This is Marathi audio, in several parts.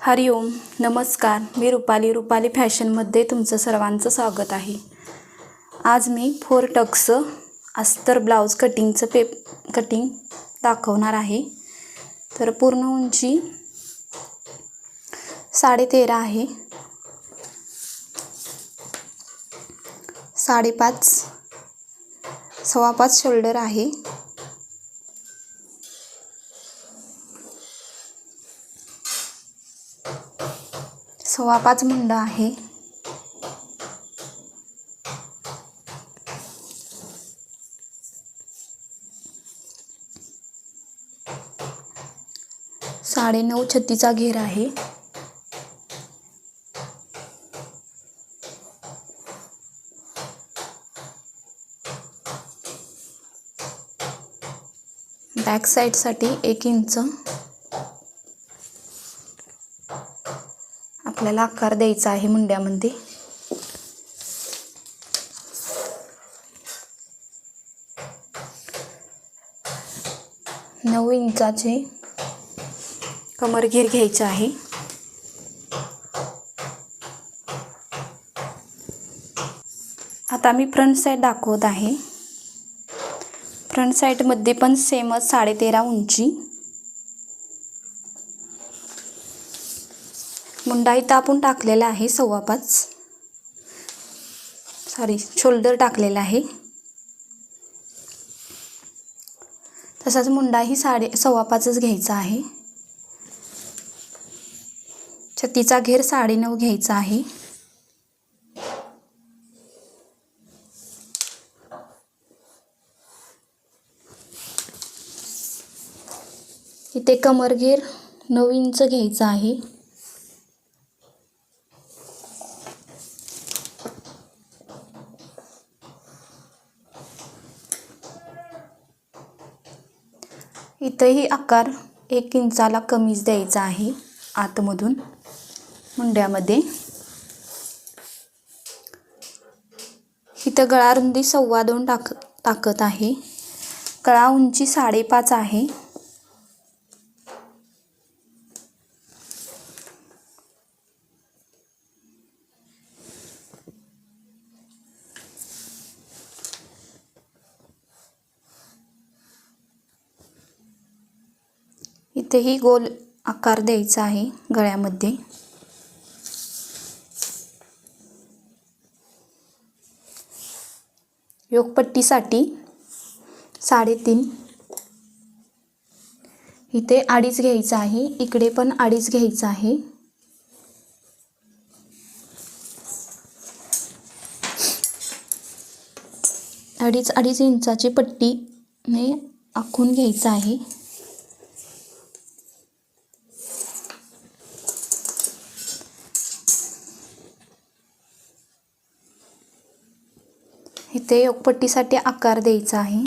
हरिओम नमस्कार. मी रुपाली रुपाली फॅशनमध्ये तुमचं सर्वांचं स्वागत आहे. आज मी फोर टक्स अस्तर ब्लाऊज कटिंगचं पेप कटिंग दाखवणार आहे. तर पूर्ण उंची साडेतेरा आहे. साडेपाच सव्वा पाच शोल्डर आहे. सव्वा पाच मुंड आहे. साडेनऊ छत्तीचा घेर आहे. बॅक साईडसाठी एक इंच. आपल्याला आकार द्यायचा आहे मुंड्यामध्ये. नऊ इंचाचे कमरघेर घ्यायचं आहे. आता मी फ्रंट साईड दाखवत आहे. फ्रंट साईडमध्ये पण सेमच साडेतेरा उंची. मुंडा इथं आपण टाकलेला आहे सव्वा पाच. सॉरी शोल्डर टाकलेला आहे. तसाच मुंडाही साडे सव्वा पाचच घ्यायचा आहे. छत्तीचा घेर साडेनऊ घ्यायचा आहे. इथे कमरघेर नऊ इंच घ्यायचा आहे. इथंही आकार एक इंचाला कमीच द्यायचा आहे. आतमधून मुंड्यामध्ये. इथं गळा रुंदी सव्वा दोन टाक टाकत आहे. गळा उंची साडेपाच आहे. इथेही गोल आकार द्यायचा आहे गळ्यामध्ये. योगपट्टीसाठी साडेतीन. इथे अडीच घ्यायचं आहे इकडे पण अडीच घ्यायचं आहे. अडीच अडीच इंचाची पट्टीने आखून घ्यायचं आहे. इथे योगपट्टीसाठी आकार द्यायचा आहे.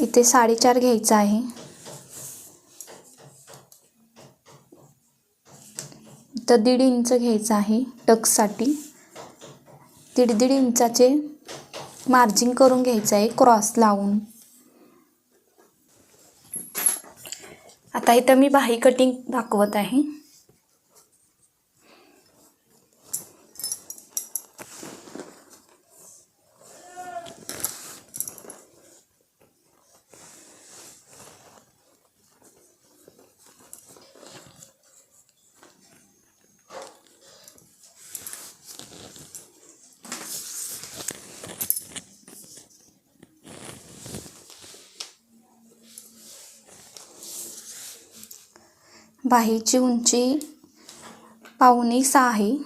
इथे साडेचार घ्यायचा आहे. इथं दीड इंच घ्यायचं आहे टक्ससाठी दीड दीड इंचाचे मार्जिन करून घ्यायचं आहे क्रॉस लावून. आता इथं मी बाही कटिंग दाखवत आहे. बाहीची उंची पावणे सहा आहे.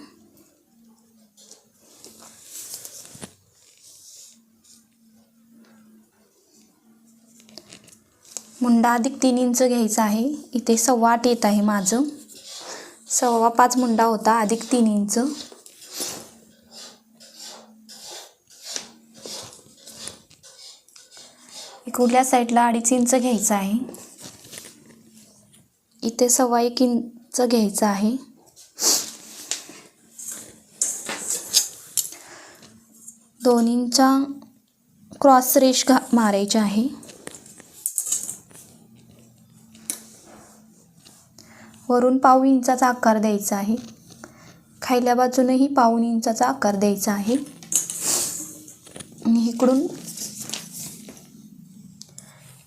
मुंडा अधिक तीन इंच घ्यायचा आहे. इथे सव्वा आठ येत आहे माझं. सव्वा पाच मुंडा होता अधिक तीन इंच. इकडल्या साईडला अडीच इंच घ्यायचं आहे. इथे सव्वा एक इंच घ्यायचं आहे. दोन इंचा क्रॉस रेश घा मारायची आहे. वरून पाऊ इंचाचा आकार द्यायचा आहे. खायल्या बाजूनंही पाऊन इंचाचा आकार द्यायचा आहे. इकडून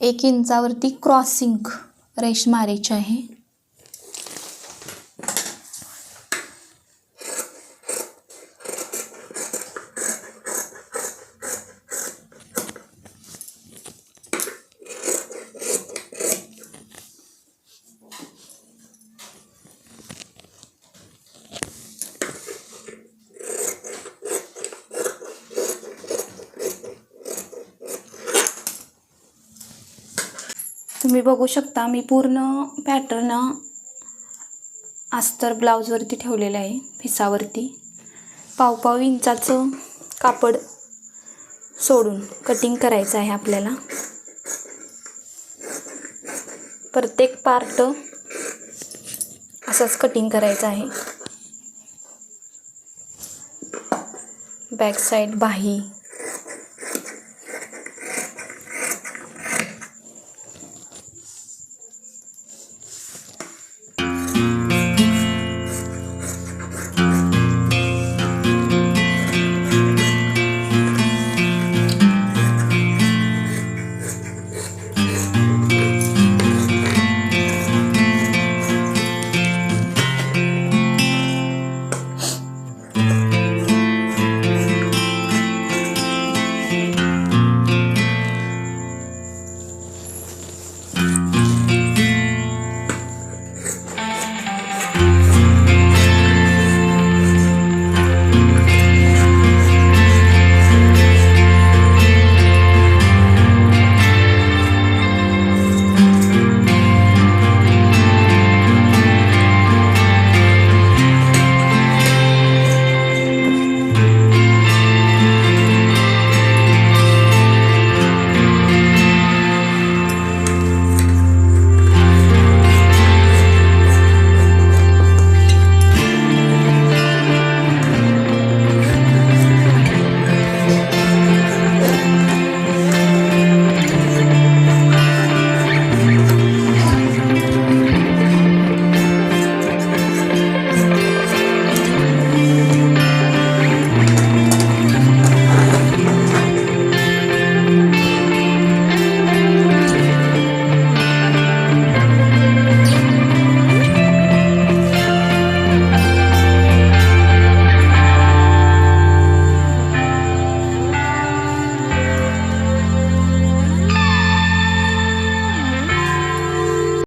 एक इंचावरती क्रॉसिंग रेश आहे. तुम्ही बघू शकता मी पूर्ण पॅटर्न अस्तर ब्लाऊजवरती ठेवलेलं आहे फिसावरती. पावपाव इंचाचं कापड सोडून कटिंग करायचं आहे आपल्याला. प्रत्येक पार्ट असंच कटिंग करायचं आहे. बॅक साईड बाही.